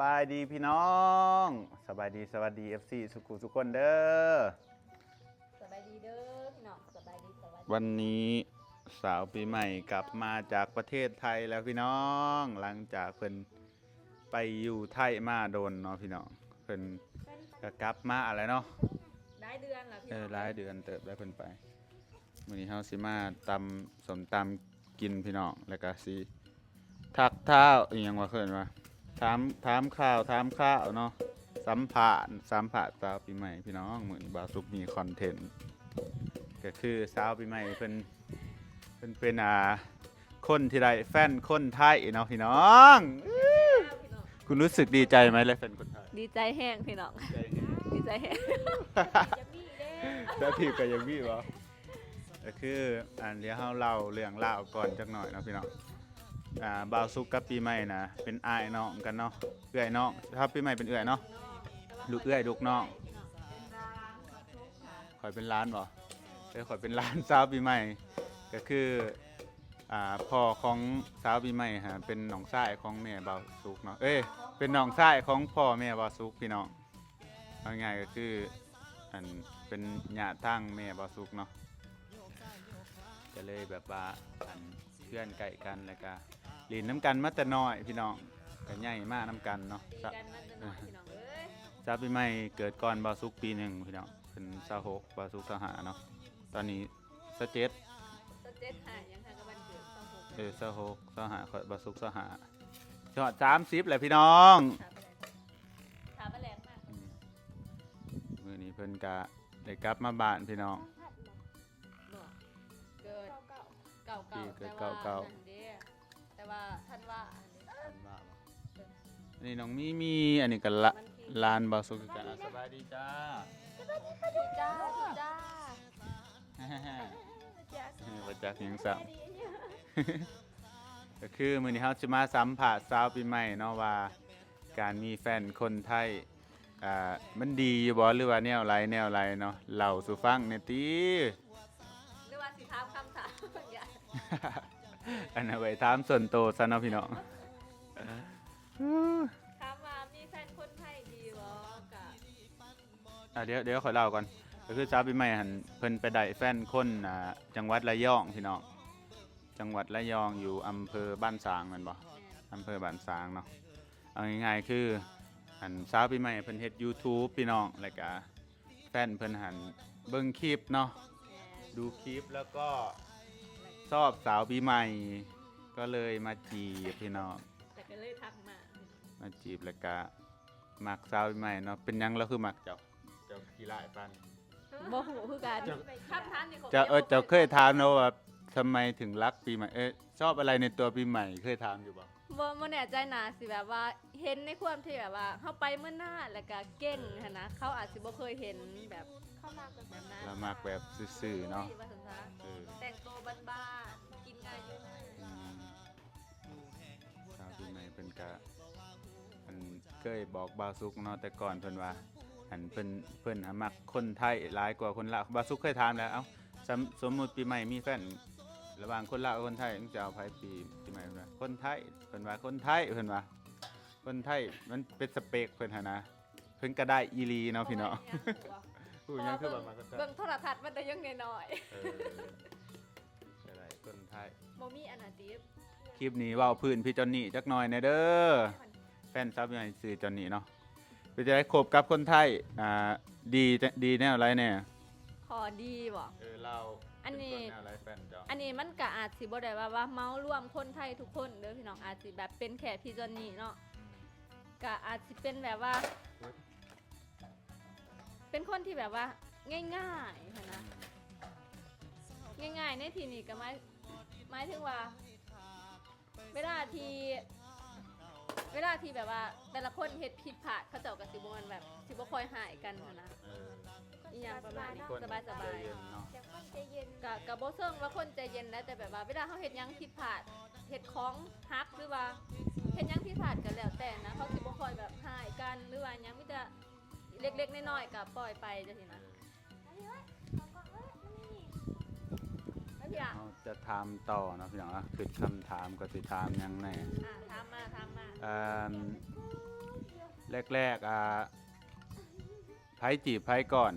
บายดีพี่น้อง สบายดีสวัสดี FC สุขุสุกคนเด้อสบายดีเด้อพี่น้องสบายดีสบายดีวันนี้สาวปีใหม่กลับมาจากประเทศไทยแล้วพี่น้อง หลังจากเพิ่นไปอยู่ไทยมาโดนเนาะพี่น้องเพิ่นก็กลับมาอะไรเนาะได้เดือนละพี่เอน้อองหลายเดือนเติบได้เพิ่นไปมื้อนี้เฮาสิมาตำสมตำกินพี่น้องแล้วก็สิทักท้าวอีหยังว่าเพิ่นว่า ถามถามข่าวถามข่าวเนาะสัมภาษณ์สัมภาษณ์สาวปีใหม่พี่น้องมื้อนี้บ่าวสุกมีคอนเทนต์ก็คือสาวปีใหม่เพิ่นเพิ่นเป็นอ่าคนที่ได้แฟนคนไทยเนาะพี่น้องพี่น้อง คุณรู้สึกดีใจไหมเลยแฟนคนไทยดีใจแห้งพี่น้องใจแฮงดีใจแห้งแล้วที่ก็ยังมีวะก็คืออันเดี๋ยวเราเล่าเรื่องเล่าวก่อนจักหน่อยเนาะพี่น้อง อ่าบ่าวสุกกับปีใหม่นะเป็นอ้ายน้องกันเนาะเอื้อยน้องถ้าปีใหม่เป็นเอื้อยเนาะลูกเอื้อยลูกน้องข่อยเป็นร้านบ่เออข่อยเป็นร้านสาวปีใหม่ ก็คืออ่าพ่อของสาวปีใหม่ฮะเป็นน้องชายของแม่บ่าวสุกเนาะเอ้ยเป็นน้องชายของพ่อแม่บ่าวสุกพี่น้องเอาง่ายก็คืออันเป็นญาติทางแม่บอสุกเนาะก็เลยแบบว่าอันเพื่อนไก่กันแล้วก็ หลีนน้ำกันมาแต่น้อยพี่น้องก็ใหญ่มากน้ำกันเนาะดีสะกันมาจะหน่อยพี่น้องเอ้ยซาปีใหม่เกิดก่อนบอสุกปีหนึ่งพี่น้องเป็นซาหกบอสุกสหาเนาะตอนนี้สเจ็ดสเจ็ดหายยังทางกับวันเกิดสองหกเออซาหกสหาข่อยบอสุกสหาจอดสามสิบแหละพี่น้อง ถามไปแล้วมากอืมมือนี้เพิ่นกะได้กลับมาบ้านพี่น้อง บอกเกิดเก่าเก่าปีเกิแต่ดว่าเก่าๆอันเด้แต่ ว่าท่านว่าอันนี้อันนี้น้องมีมีอันนี้กันละมันคือลานบาสุกกันสบายดีจ้าจ้าจ้าประจักษ์ยังสับก็คือมื้อนี้เฮาจะมาสัมผัสสาวปีใหม่เนาะว่า การมีแฟนคนไทยอ่ามันดีอยู่บ่หรือว่าแนวไรแนวไรเนาะเล่าสู่ฟังแหน่ติหรือว่าสิถามคำถามอย่า อันนั้นไว้ถามส่วนโตวซะเนาะพี่น้องถามว่ามีแฟนคนไทยดีบ่กะอะเดี๋ยวเดี๋ยวขอเล่าก่อนก็คือสาวปีใหม่หันเพิ่นไปได้แฟนคนอ่าจังหวัดระยองพี่น้องจังหวัดระยองอยู่อำเภอบ้านสางแม่นบ่ อำเภอบ้านสางเนาะ เอาง่ายๆคือหันสาวปีใหม่เพิ่นเฮ็ด YouTube พี่น้องแล้วก็แฟนเพิ่นหันเบิ่งคลิปเนาะ ดูคลิปแล้วก็ ชอบสาวปีใหม่ ก็เลยมาจีบพี่น้องแต่ก็เลยทักมามาจีบแล้วก็มักสาวปีใหม่เนาะเป็นหยังเราคือมักเจ้าเจ้าขี้ร้ายปานนี้บ่หูคือกันคำถามนี่ของเจ้าเออเจ้าเคยถามเนาะว่าทำไมถึงรักปีใหม่เอ๊ะชอบอะไรในตัวปีใหม่เคยถามอยู่บ่ บ่บ่แน่ใจนะสิแบบว่าเห็นในความที่แบบว่าเฮาไปเมื่อหน้าแล้วก็เก่งหันนะเขาอาจสิบ่เคยเห็นแบบ เข้ามากแบบนั้นเรามักแบบซื่อๆเนาะว่าซั่นซะเออแต่งตัวบ้านๆกินง่ายอยู่ง่ายอืมสาวปีใหม่เพิ่นก็อันเคยบอกบาวซุกเนาะแต่ก่อนเพิ่นว่า อันเพิ่นเพิ่นหามักคนไทยหลายกว่าคนลาวบาวซุกเคยถามแล้วเอ้าสมสมมุติปีใหม่มีแฟนระหว่างคนลาวกับคนไทยมึงจะเอาไผปีปีใหม่เพิ่นว่าคนไทยเพิ่นว่าคนไทยเพิ่นว่าคนไทยมันเป็นสเปคเพิ่นหั่นนะเพิ่นก็ได้อีหลีเนาะพี่เนาะผู้ห ยังคือแบบมาคนไทยเบิ่งโทรทัศน์มันแต่ยังน้อยเออก็ได้คนไทยๆบ่มีอนาติบคลิปนี้เว่าพื้นพี่จอนนี่จักหน่อยแหนะเด้อแฟนซับยังไงสื่อจอนนี่เนาะเป็นจะได้คบกับคนไทยอ่าดีจะดีแน่อะไรเนี่ยขอดีบ่ เออเราอันนี้ เป็คแนวอะไรแฟนเจ้าอันนี้มันก็อาจสิบ่ได้ว่าว่าเมารวมคนไทยทุกคนเด้อพี่น้องอาจสิแบบเป็นแค่พี่จอนนี่เนาะก็อาจสิเป็นแบบว่า เป็นคนที่แบบว่า ง่ายๆหั้นนะง่ายๆในที่นี้ก็หมายหมายถึงว่า เวลาที่เวลาที่แบบว่า แต่ละคนเฮ็ดผิดพลาดเขาเจ้าก็สิบ่แม่นแบบสิบ่ค่อยหายกันหั้นนะ เอออีหยังประมาณนี้คนสบายใจเย็นเนาะ แต่คนใจเย็นๆก็ก็บ่เชิงว่าคนใจเย็นนะแต่แบบว่าเวลาเขาเฮ็ดหยังผิดพลาดเฮ็ดของฮักหรือว่าเฮ็ดหยังผิดพลาดก็แล้วแต่นะเขาสิบ่ค่อยแบบหายกันหรือว่าหยังมีแต่ เล็กๆน้อยๆก็ปล่อยไปจังซี่นะเอาดิเว้ยเอาก่อนเว้ยมันนี่แล้วพี่อะเราจะถามต่อเนาะพี่น้องอะคือคำถามก็สิถามหยังแน่อะถามมาถามมาอ่าแรกๆอ่าไผจีบไผก่อน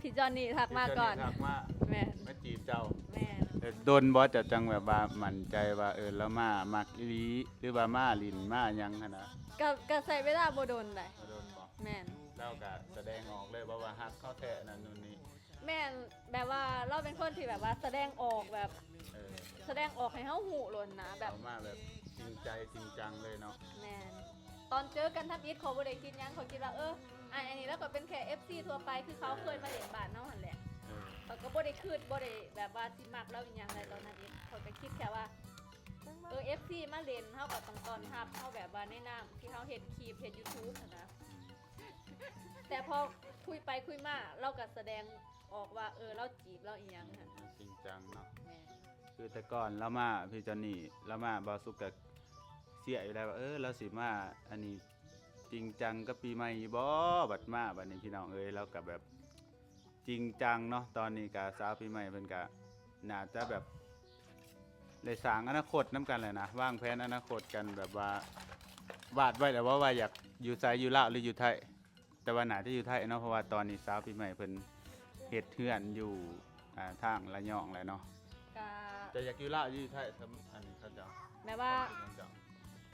พี่จอนนี่ทักมาก่อน ทักมาแม่นมาจีบเจ้า แม่นเออโดนบ่จะจังแบบว่ามั่นใจว่าเออแล้วมามักอีหลีหรือว่ามาลินมาหยังหั่นนะก็ก็ใส่เวลาบ่โดนได้มาโดนบ่ แม่นแล้วก็แสดงออกเลยว่าว่าฮักเข้าแท้นั่นนู่นนี่แม่นแบบว่าเราเป็นคนที่แบบว่าแสดงออกแบบเออแสดงออกให้เฮาหูหล่นนะแบบเอามาแบบจริงใจจริงจังเลยเนาะแม่นตอนเจอกันทับอิทเขาบ่ได้คิดหยังเขาคิดว่าเอออันอันนี้แล้วก็เป็นแค่ FC ทั่วไปคือเขาเคยมาเล่นบ้านเฮาหั่นแหละเออเขาก็บ่ได้คืดบ่ได้แบบว่าสิมักเราอีหยังเลยตอนนั้นเองเขาก็คิดแค่ว่าเออ FC มาเล่นเฮาก็ต้องตอนทับเฮาแบบว่าในนามที่เฮาเฮ็ดคลิปเฮ็ด YouTube น่ะนะ แต่พอคุยไปคุยมาเราก็แสดงออกว่าเออเราจีบเราอีหยังหั่นจริงจังเนาะแม่นคือแต่ก่อนเรามาพี่จอนนี่เรามาบาสุกกับเสียอยู่แล้วว่าเออเราสิมาอันนี้จริงจังกับปีใหม่บ่บัดมาบัดนี้พี่น้องเอ้ยเรากับแบบจริงจังเนาะตอนนี้กะสาวปีใหม่เพิ่นกะน่าจะแบบเลยสร้างอนาคตนํกันเลยนะวางแผนอนาคตกันแบบว่าวาดไว้แล้วว่าว่าอยากอยู่ไสอยู่ลาวหรืออยู่ไทย แต่ว่าน่าจะอยู่ไทยเนาะเพราะว่าตอนนี้สาวปีใหม่เพิ่นเฮ็ดเฮือนอยู่อ่าทางระยองแหละเนาะก็แต่อยากอยู่ลาวอยู่ไทยทำอันนี้เขาจะแม้ว่าจะ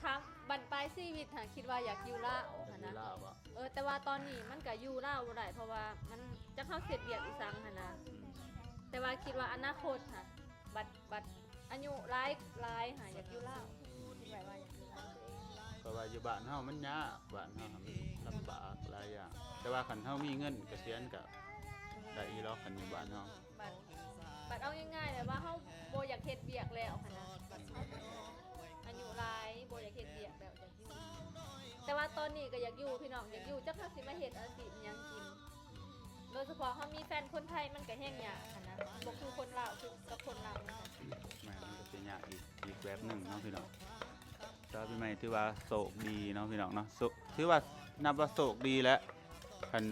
ทางบั้นปลายชีวิตหาคิดว่าอยากอยู่ลาวอยากหั่นอยู่นะลาวอะเออแต่ว่าตอนนี้มันก็อยู่ลาวบ่ได้เพราะว่ามันจะเข้าเสร็จเวียกอีสังหั่นนะ อืมแต่ว่าคิดว่าอนาคตค่ะบัดบัดอายุหลายหลายหาอยากอยู่ลาวคิดไว้ว่าอยากอยู่ลาวเพราะว่าอยู่บ้านเฮามันยากบ้านเฮามัน ลำบากหลายอย่างแต่ว่าคันเฮามีเงินเกษียณก็ได้อีหรอกคันอยู่บ้านเฮาบัดบัดเอาง่ายๆเลยว่าเฮาบ่อยากเฮ็ดเวียกแล้วหั่นนะบัดเฮาอายุหลายบ่อยากเฮ็ดเวียกแล้วอยากอยู่แต่ว่าตอนนี้ก็อยากอยู่พี่น้องอยากอยู่จักเฮาสิมาเฮ็ดอาชีพอิหยังกิน โดยเฉพาะเขามีแฟนคนไทยมันก็แห้งยากค่ะนะบอกคือคนลาวคือกับคนลาวเหมือนกันแม่มันก็สิยากอีกอีกแบบหนึงเนาะพี่น้องสาวปีใหม่ถือว่าโศกดีเนาะพี่น้องเนาะโศกถือว่า นับว่าโศกดีแล้วคัน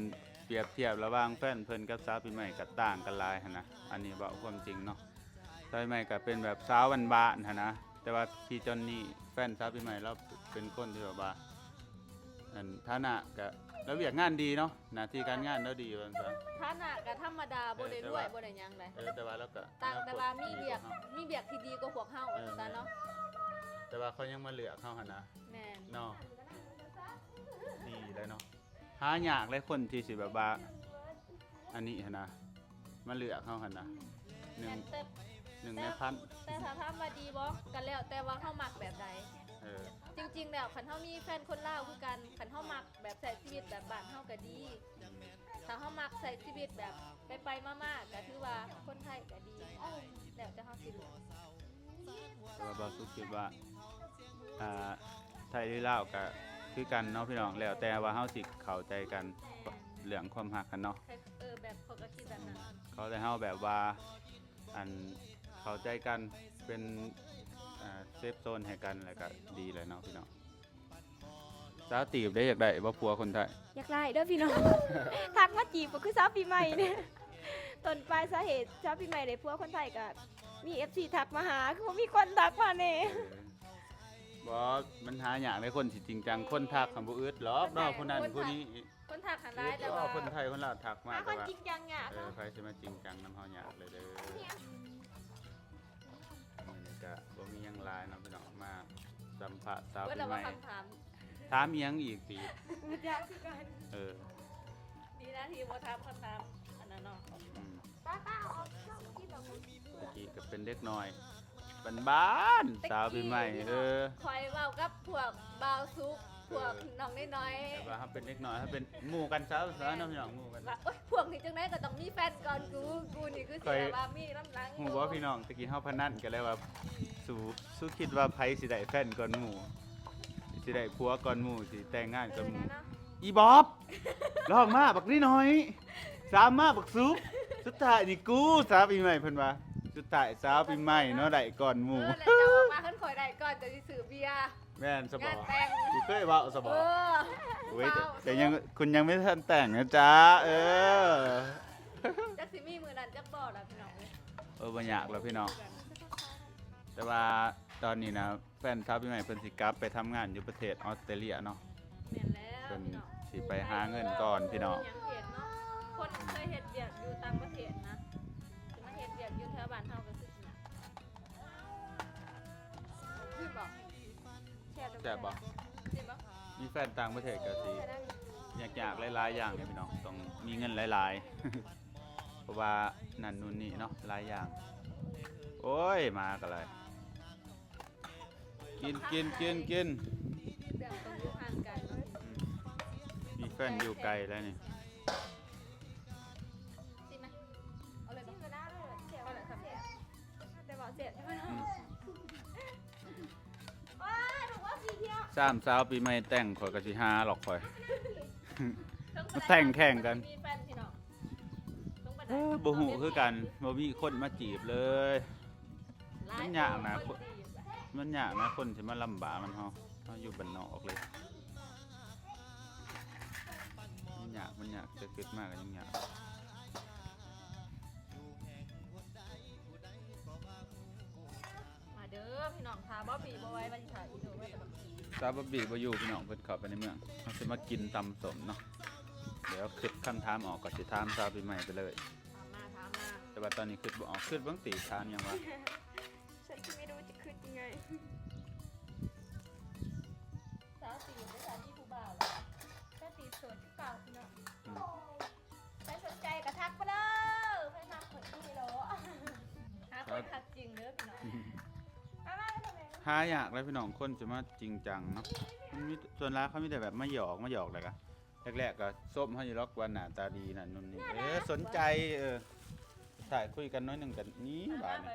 เปรียบเทียบระหว่างแฟนเพิ่นกับสาวปีใหม่ก็ต่างกันหลายหั่นนะอันนี้เว้าความจริงเนาะสาวปีใหม่ก็เป็นแบบสาวบ้านๆหั่นนะแต่ว่าพี่จอนนี่แฟนสาวปีใหม่เราเป็นคนที่แบบว่าอันฐานะก็แล้วเวียกงานดีเนาะหน้าที่การงานแล้วดีว่าซั่น ฐานะก็ธรรมดาบ่ได้รวยบ่ได้หยังเลยเออแต่ว่าแล้วก็ต่างแต่ว่ามีเบียกอนาคตมีเบียกที่ดีกว่าพวกเฮาว่าซั่นเนาะแต่ว่าเขายังมาเหลือเขาหั่นนะแม่น เนาะดี เลยเนาะหายากเลยคนที่สิแบบว่า อันนี้หั่นนะมาเหลือเขาหั่นนะหนึ่แม่งนแต่หนึ่งในพันแต่ถ้าถามว่าดีบ่ก็แล้วแต่ว่าเฮามักแบบใด เออจริงๆ แล้วคันเฮามีแฟนคนลาวคือกันคันเฮามักแบบใช้ชีวิตแบบบ้านเฮาก็ดี ถ้าเฮามักใช้ชีวิตแบบไปๆมาๆก็ถือว่าคนไทยก็ดีแล้วแต่เฮาสิเลือกแต่ว่าบาสุคิดว่าอ่าไทยหรือลาวก็ คือกันเนาะพี่น้องแล้วแต่ว่าเฮาสิเข้าใจกันเรื่องความรักกันเนาะเออแบบเขาก็คิดแบบนั้นเขาได้เฮาแบบว่าอันเข้าใจกันเป็นอ่าเซฟโซนให้กันแล้วก็ดีเลยเนาะพี่น้องสาวตีบได้อยากได้ว่าผัวคนไทยอยากไล่เด้อพี่น้องทักมาจีบก็คือสาวปีใหม่เนี่ยต้นปลายสาเหตุสาวปีใหม่ได้พวกคนไทยก็มี FC ทักมาหาคือบ่มีคนทักมาแน่ บอมันหาอย่างในคนสิจริงจังคนทักคำบ่อึดหรอกเนาะคนนั้นคนนี้คนทักหันได้อึดแต่หรว่าอกคนไทยคนลาวทักมาหาคแต่นว่าจริงจังอะเออใครสิมาจริงจังนำเฮาอยากเลยเด้อนี่ก็บ่มีหยังหลายเนาะพี่น้องมาสัมภาษณ์สาวเมื่อปีเราใหว่าม่คำถามถามอีหยังอีกตีบ่จักคือกันเออดีนะที่ว่าถามคำถามอันนั้นเนาะอืมป้าป้าเอาช่องที่แบบเมื่อกี้ก็เป็นเด็กน้อย บ้านๆสาวปีใหม่เออคอยเว้ากับพวกบาวซุกพวกน้องน้อยแต่ว่าถ้าเป็นเด็กน้อยถ้าเป็นหมู่กันซะซะเนาะพี่น้องหมู่กันๆว่าโอ๊ยพวกนี้จังไดก็ต้องมีแฟนก่อนกูกูนี่คือเสียว่ามีลำหลังหมู่บ่พี่น้องตะกี้เฮาพนันกันแล้วว่าสู้สู้คิดว่าไผสิได้แฟนก่อนหมู่สิได้ผัวก่อนหมู่สิแต่งงานเอก่อนอหมู่ เนาะอีบ๊อบลองมาบักนี่หน่อย สามมาบักซุปสุดท้ายนี่กูสาวปีใหม่เพิ่นว่า สุดท้ายสาวปีใหม่เนาะได้ก่อนหเอมู่อแล้วจะออกมาขึ้นคอยได้ก่อนจะสิซื้อเบียร์ แม่นสบงาอนแต่งสิเคยเว้าสบเอออเว้ยแต่แต่ยังคุณยังไม่ทันแต่งนะจ๊ะเออ จักสิมีมือนั้นจักบ่ล่ะพี่น้องเอ้ยเออบ่อยากแล้วพี่น้อง แต่ว่าตอนนี้นะแฟนสาวปีใหม่เพิ่นสิกลับไปทำงานอยู่ประเทศออสเตรเลียเนาะ แม่นเพิ่นสิไปหาเงินก่อนพี่น้อง ยังเห็นเนาะคนเคยเฮ็ดเวียกอยู่ต่างประเทศ แช่ตรงแซ่บบ่สิบ่มีแฟนต่างประเทศก็สิอยากๆหลายๆอย่างเลยพี่น้องต้องมีเงินหลายๆ เพราะว่านั่นนู่นนี่เนาะหลายอย่าง โอ้ยมากันเลยกินกินกินกินเรื่องต้องอยู่ห่างกันเนาะมีแฟนอยู่ไกลแล้วนี่ สีเที่ยวสามสาวปีใหม่แต่งข่อยก็สิหาหรอกข่อยถึงมาแต่งแข่งกัน มีแฟนพี่น้องต้องไปไหนเอ้อบ่ฮู้คือกันบ่มีคนมาจีบเลยมันยากนะ คจีบอะมันยากนะคนสิมาลำบากมันเฮาเฮาอยู่บ้านนอกเลยมันยากมันยากจะเกิดมากก็ยังยากมาเด้อพี่น้องทาบ๊อบบี้บ่ไว้วันที่ถ่ายอีโดไว้แต่บักที ซาบะบีบอยู่พี่น้องเพิ่นเข้าไปในเมืองเขาสิมากินตำสมเนาะเดี๋ยวคิปคำถามออกก็สิถามซาบีใหม่ไปเลย ถามมาถามมาแต่ว่าตอนนี้คิดบ่ออกคิดเบิ่งตีทานยังวะฉันก็ไม่รู้จะคืนยังไงสาวสี่ได้สาวที่ผู้บ่าวแล้วถ้าตีสดที่เก่าพี่น้อง หายากแล้วพี่น้องคนจะมาจริงจังเนาะมันมีส่วนร้ายเขามีแต่แบบมาหยอกมาหยอกเลยกะแรกๆก็ส้มเขาอยู่ล็อกวันหน้าตาดีนั่นนู่นนี่เออสนใจเออถ่ายคุยกันน้อยหนึ่งกันนี้บาดนี่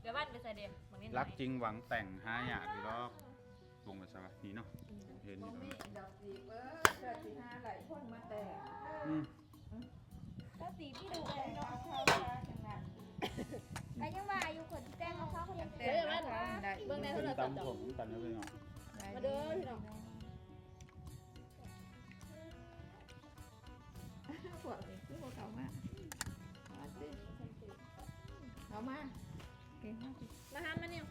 เดี๋ยวบ้านไปใส่เด็กบางนิดหน่อยรักจริงหวังแต่งหายากอยู่ล็อกวงไปซะวะนี่เนาะเห็นอยู่มีเนาะดอกสีเบอร์เกิดสีห้าหลายคนมาแต่อืมถ้าตีพี่ดูเลยน้อเนาะงเขาจังนั้น ไอ้ยังว่าอยู่คนแจ้งเขาเขาเขายังเดี๋ยวบ้านเบื้องในเทรศัพท์ตำจ้ะผมตำแล้วไปเนาะมาเด้อพี่น้องพวกนี้คือพวกเขามาเอาสิเขามาเก่งมากที่มาหามาเนี่ย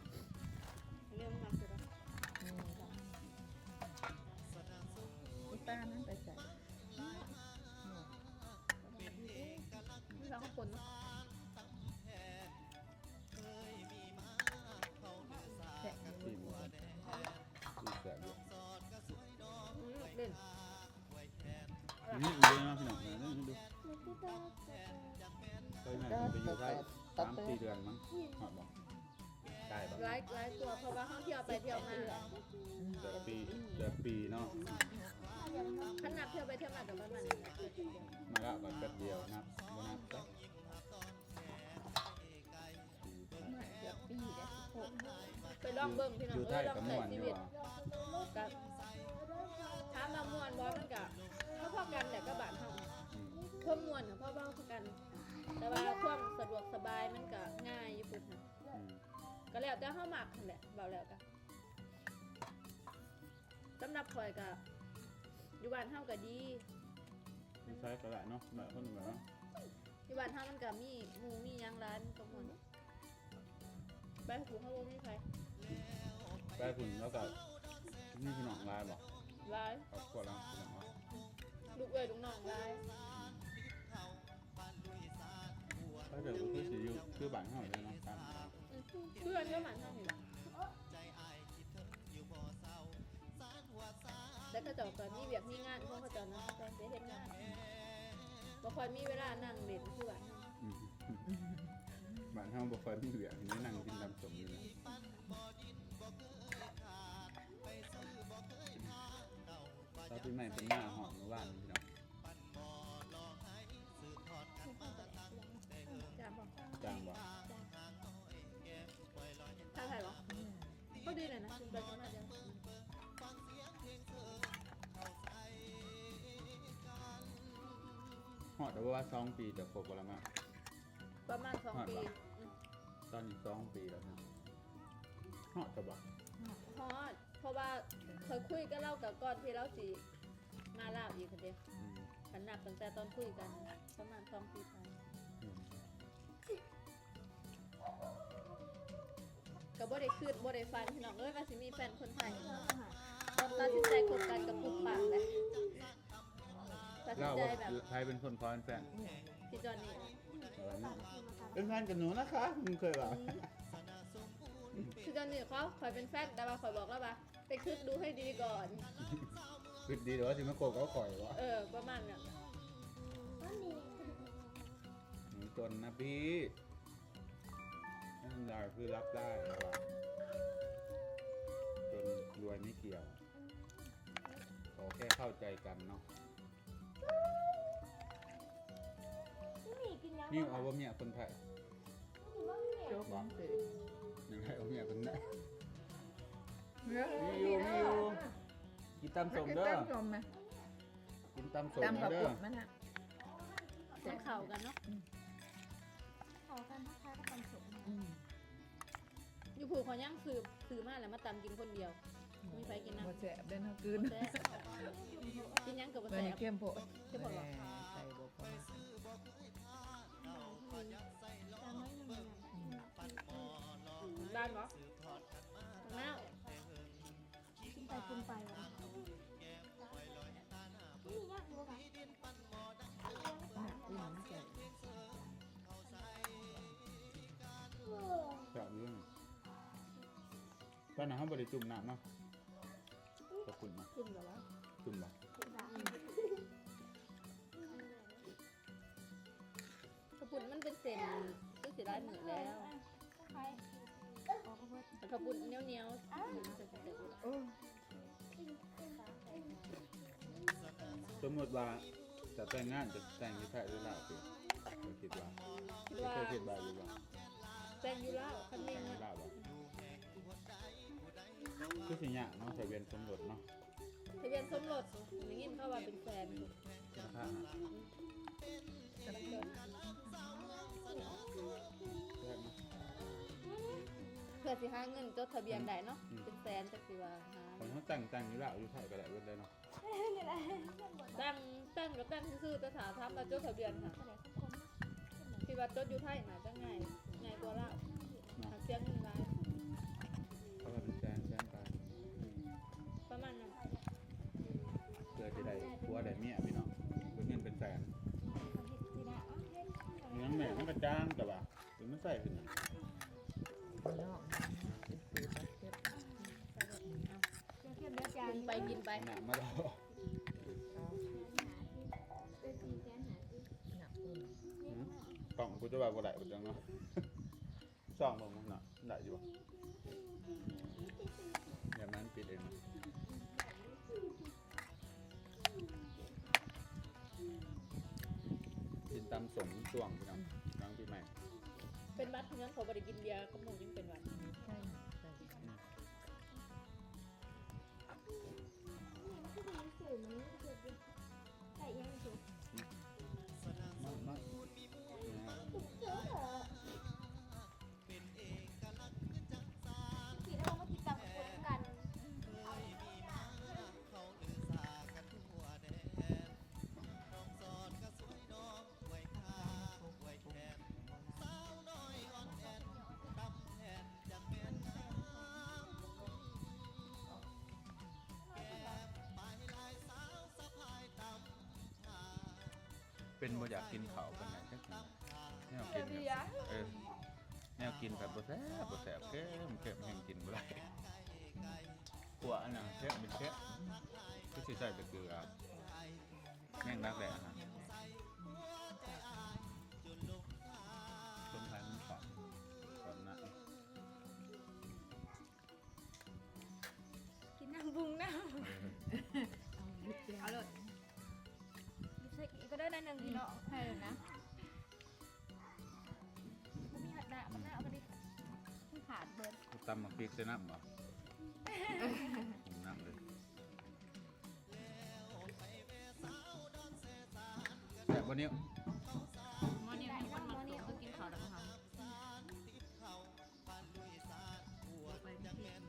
เคยไหมไปอยู่ได้สามสี่เดือนมั้งหอดบอกได้บอกร้ายร้ายตัวเพราะว่าเขาเที่ยวไปเที่ยวมาเดือนปีเดือนปีเนาะขนาดเที่ยวไปเที่ยวมากับบ้านมันมาแล้วก็แป๊บเดียวนับบ่นับก็มาเกือบปีแล้วสิบหกไปลองเบิ่งพี่น้องอยู่เอไทอยลองกับใส่ม่วนอชียู่วิตอะกับ แต่ว่าความสะดวกสบายมันก็ง่ายอยู่พุ่นน่ะอืมก็แล้วแต่เฮามักนั่นแหละเบาแล้วก็สำหรับข่อยก็อยู่บ้านเฮาก็ดีไม่ใช่ก็ได้เนาะแบบคนแบบว่าอยู่บ้านเฮามันก็มีหมู่มีหยังร้านก็ม่วนไปหูเฮาบ่มีไผไปคุณแล้วก็นี่พี่น้องลายบอกหลายครอบครัวเราพี่น้องว่าลูกเอ้ยลูกน้องหลาย ถ้าเกิดว่าคือสิอยู่คือบ้านเฮาเลยเนาะครับอืมเพื่อนก็บ้านเฮานี่ล่ะแล้วก็เจ้าก็มีเวียกมีงานของเขาเจ้านะเจ้าไปเฮ็ดงานบ่ค่อยมีเวลานั่งเล่นคือบ้านเฮาอืมบ้านเฮาบ่ค่อยมีเหลือนี่นั่งกินตำสมอยู่นะตอนปีใหม่เป็นหน้าหอมเมื่อวาน ก็ดีเลยนะคุณไปกันมาเดียวฮอดแต่ว่าสองปีจะครบบ่แล้วมั้งประมาณสองปีตอนนี้สองปีแล้วนะฮอดจะบ่ฮอดเพราะว่าเคยคุยกับเรากับก่อนที่เราสิมาลาวอีกคนเดียวอืมขันนับตั้งแต่ตอนคุยกัน ประมาณสองปีไป ก็บ่ได้คืดบ่ได้ฟันพี่น้องเอ้ยว่าสิมีแฟนคนไทยตอนตัดสินใจคบกันกับปุ๊บปากเจ้าใจว่าแบบใครเป็นคนขอเป็นแฟนพี่จอนนี่เป็นแฟนกับหนูนะคะมึงเคยบอกพี่จอนนี่เขาคอยเป็นแฟนแต่ว่าคอยบอกแล้วว่าไปคิดดูให้ดีก่อนคิดดีหรือว่าสิมาโกกเขาข่อยวะเออประมาณนั้นหนูจนนะพี่ นั่นเราคือรับได้นะว่าจนรวยไม่เกี่ยวขอแค่เข้าใจกันเนาะนี่กินยังนี่เอาว่าเมียคนไทยโจ๊กมันตื่นยังไงเอาเมียคนไหนเนื้อมีอยู่มีอยู่กินตำสมเด้อตั้งชมไหมกินตำสมตำกับเด้ปุอดมันอะมันเข่ากันเนาะ อยู่ผูกเขาย่างสืบสือมาแล้วมาตำกินคนเดียวมีไฟกินนะบ่แสบเดินเฮาคืนแซ่บกินหยังกับมันแซ่บ เข้มโพดเข้มโพดเหรอแหม่ใส่บ่พอด้านเหรอน้าวกินไปกินไปว ตอนนั้นเขาบริจุ่มน้ำเนาะขอบคุณนะจุ่มเหรอวะจุ่มบ่กระปุ่นมันเป็นเส้นก็เสียดายเหมือนแล้วใครแต่กระปุ่นเหนียวเหนียวๆมันจะเด็ดโอ้สมมติว่าจะแต่งงานจะแต่งที่ไทยหรือลาวสิเราคิดว่าคิดจะว่าเคยคิดว่าหรือว่าแซงอยู่แล้วคันแต่นี้งที่ลาวบ่ คือสิเนี่ยเนาะทะเบียนสมรสเนาะทะเบียนสมรสอย่างงี้เขาว่าเป็นแฟนราคาแพงเนาะเพื่อสิหาเงินจดทะเบียนได้เนาะเป็นแสนจักสิว่าหาคนเขาแต่งแต่งอยู่ลาวอยู่ไทยก็ได้เบิดเลยเนาะตั้งตั้งกับตั้งซื่อๆแต่ถาทำแล้วจดทะเบียนค่ะที่ว่าจดอยู่ไทยน่าจะง่ายง่ายกว่าเราเนาะหาเสียเงินหลาย ได้ผัวได้เมียพี่น้องเป็นเงินเป็นแสนเลี้ยงแม่มันก็จ้างแต่ว่าถึงมันใส่เป็นหยังเนาะเป็นสูตรแบบเข้มเข้มเลือดจากินนไปกินไปหนักมาแล้วเอาเป็นสี่แสนหาที่หนักอืมกล่องกูจะว่าบ่ได้บ่จังเนาะซองบ่มันน่ะได้อยู่บ่ ช่วงพี่น้องกลางปีใหม่ เป็นวัดที่นั้นเขาบริกินเบียร์ เป็นบ่อยากกินข้าวปานไหนจักทีแนวกินแบบเออแนวกินแบบบ่แซ่บบ่แซ่บเค็มเค็มแห่งกินบ่ได้กลัวอันน่ะเค็มเป็นเค็มก็สิใส่แต่เกลือแม่งรักแหละฮะ ริกใส่น้ำบ่ผมน้ำเลยแต่วันนี้มอนี่มีคนมาเนี่ยก็กินข้าวแล้วค่ะไปที่เที่ยง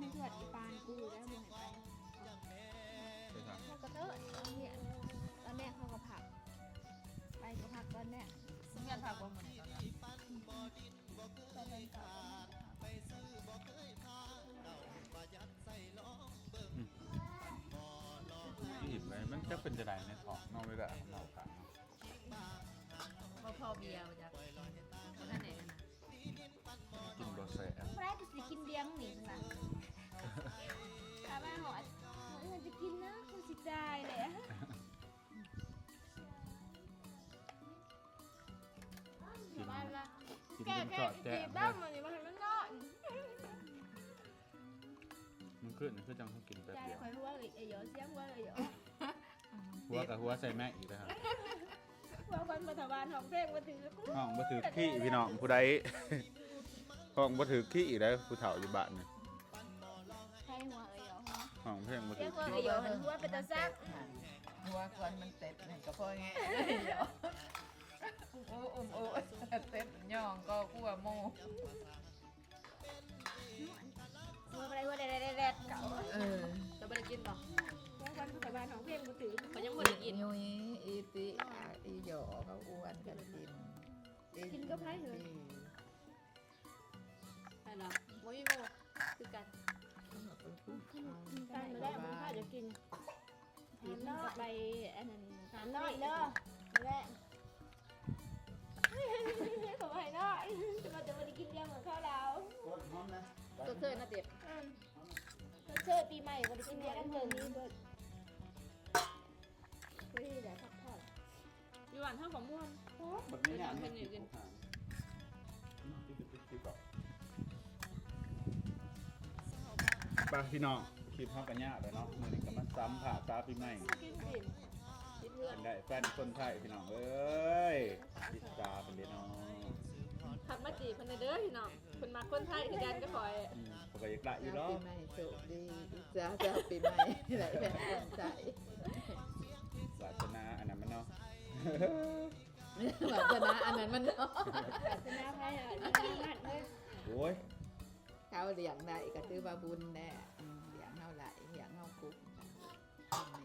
มีเพื่อนอีปานกูได้มึงไปไปทางแผักบ่หมือนกันนะบอดินบ่เคยขาดไปซื้อบ่เคยพาเดาว่ายัดใส่ล้องเบิ้งหยิบไว้มันจะเป็นจะได้ในของนอกไม่ได้นอกขาพอพอเบียร์จ้ะคนท่านไหนกนนะกินโรเซ่พระจะสิกินเลี้ยงหนินะข้าไม่หอดมันจะกินนะคุณสิจายเลย แก่จนแก่เจาะแจ๊จีะบบ้างมันนี่มันไม่นอนมันขึ้นคือจังเขากินแป๊บจ่ายเดียวคอยหัวเลยเอ๋ยเสียงหัวเลยเอ๋ยหัวกับหัวใส่แม่อีกแล้วครับหัวคนปัทบาลของเพลงมาถือห้องบ่ถือขี้พี่น้องผู้ใดห้องบ่ถือขี้อีกแล้วผู้เฒ่าอยู่บ้านนี่ใช่หัวเอ๋ยเหรอห้องเพลงบ่เสีถืยองหัวขี้เอ๋ยหันหัวเป็นตาซักหัวควันมันเต็ดเนี่ยก็พอไงเดี๋ยว โอ้อ้โอ้เต็ดย่องก็กลัวโมหัวอะไรหัวแดดแดดเก่าเออจะไม่ได้กินป่ะหัวคนปัทบาลของเพลงมาถือเขายังไม่ได้กินยุยอีติอีหยอเขาอ้วนกันกินกินก็ไพ่เหรอใช่ละโมยโมคือกันตามมาแล้วมันข้าจะกินถามน้อยไปอันนั้นถามน้อยเด้อมาแล้ว ขอให้น้อยจะมาจะมาได้กินเลี้ยงเหมือนข้าวเราตัวเธอน่าเด็ดเชิญปีใหม่วันกินเลี้ยงเดือนนี้เบิดไม่ได้แต่พักผ่อนอยู่หวานเท่ากับม่วนแบบนี้เนี่ยมันกินไปพี่น้องคลิปเฮากันยากเลยเนาะมือนี้ก็มาซ้ำผ่าซาปีใหม่ อนเป็นได้แฟนคนไทยพี่น้องเอ้ยติดตาเป็นเด้อเนาะขับมาจีบเพิ่นเด้อพี่น้องเพิ่นมาคนไทยคือกันก็คอยอืมเขาก็อยากได้อยู่ปีเนาะใหม่โชคดีจ้าจ้าปีใหม่ไหลแผ่นคนใจวาสนาอันนั้นมันเนาะหลังจากนั้นอันนั้นมันเนาะชนะไพ่อะนี่งานเลยโอ้ยเขาเลี้ยงได้ก็ถือว่าบุญแน่อืมเลี้ยงเฮาไหลเลี้ยงเฮาคุกนี่ก็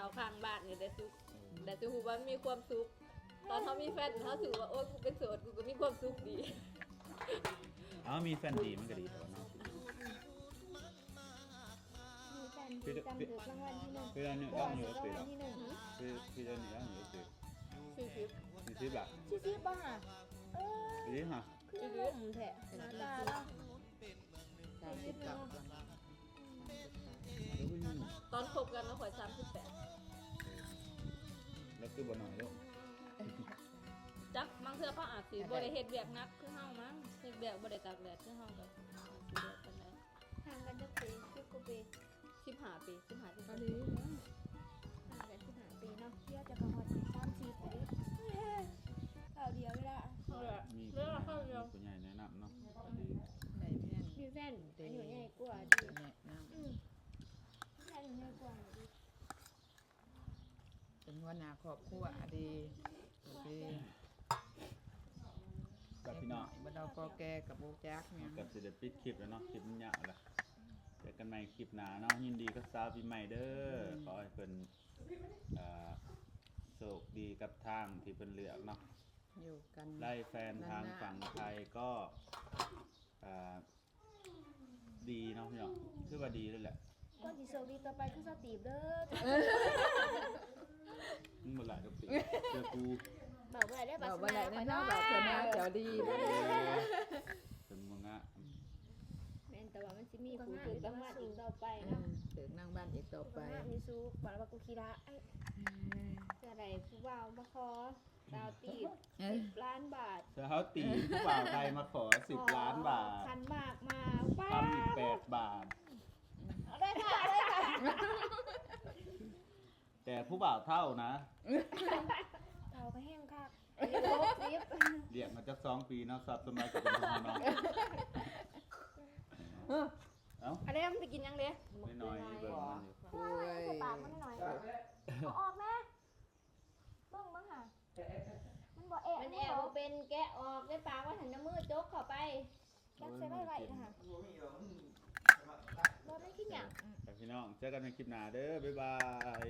เขาข้างบ้านนี่ได้สุขแต่จูว่ามีความสุข ตอนเขามีแฟนเขาถือว่าโอ๊ยกูเป็นโสดกูก็มีความสุขดีเอ้ามีแฟนดีมันก็ดีแต่ว่าเนาะมีการจำถือรางวัลที่หนึ่งคืออันนี้รก็างอยู่วัลติดที่หนึ่งคือคืออันนี้ก็อยู่ติดสี่สิบมีซิบล่ะชื่อชื่อบ้าเออดีฮะคือหนุ่มแท้หน้าตาเนาะสามสิบเก้าวันแล้วก็ยังตอนคบกันเราข่อยสามสิบแปดแล้ว คือบ่หน่อยลูกจักบางเทื่อเขาอาจสิบ่ได้เฮ็ดเวียกหนักคือเฮามั้งเฮ็ดเวียกบ่ได้ตากแดดคือเฮาก็สิเดือดปานใดห่างกันจะปีสิบกว่าปีสิบห้าปีสิบห้าสิบก็หกดีนะห่างกันสิบห้าปีเนาะเที่ยวจะกระหอดสามสี่ปีเอาเดียวไม่ได้ เอาละ มี เรื่องเข้าเดียว ผู้ใหญ่แนะนำเนาะก็ดี ในเมียน มีแฟนอายุใหญ่กว่าดี แนะน อืมอายุใหญ่กว่าดีำเป็นหั วหน้าครอบครัวดีโอเคกับพี่น้องบ่ดอกก็แก่กับโบจักเนี่ยกับสิเดปิดคลิปแล้วเนาะคลิปมันยาวแล้วเจอกันใหม่คลิปหน้าเนาะยินดีกับสาวปีใหม่เด้อขอให้เพิ่นเอ่อโชคดีกับทางที่เพิ่นเลือกเนาะอยู่กันไล่แฟนทางฝั่งไทยก็อ่าดีเนาะพี่น้องคือว่าดีเลยแหละ ก็ที่โชคดีต่อไปคือสตีฟเด้อมึงบ่หลายกับปีเจอกูบอกว่าได้บบัอกตรว่าไหนนาแน่ไปนอนเนาะบอกเธอนะเจ้าดีนะเป็นมึงอะแม่นแต่ว่ามันสิมีผู้ถือรางวัลอีกต่อไปเอเนาะอถึงนั่งบ้านอีกต่อไปรางวัลมีสู้บอกว่ากูคีระไอ้เจะได้ผู้บ่าวมาขอดาวตีบเออล้านบาทเช้าตีผู้บ่าวไทยมาขอสิบล้านบาทคันมากมาบ้าทำอีกแปดบาท เอาได้ค่ะเอาได้ค่ะแต่ผู้บ่าวเท่านะเท่าก็แห้งค่ะรีบเรียกมาจากสองปีเนาะสับสมัยกับเป็นพ่อเนาะเอ้าอันนี้มันไปกินยังเด้ไม่น้อยเบิ่งมันอยู่โอ้ยปากมันหน่อยเอาออกแม่เบิ่งเบิ่งค่ะมันบ่แอบมันแอบบ่เป็นแกะออกได้ปากว่าหันน้ำมือจกเข้าไปยักใส่ไว้ไว้นะคะ บ่ ไม่ขี้หยังแต่พี่น้อง เจอกันในคลิปหน้าเด้อ บ๊ายบาย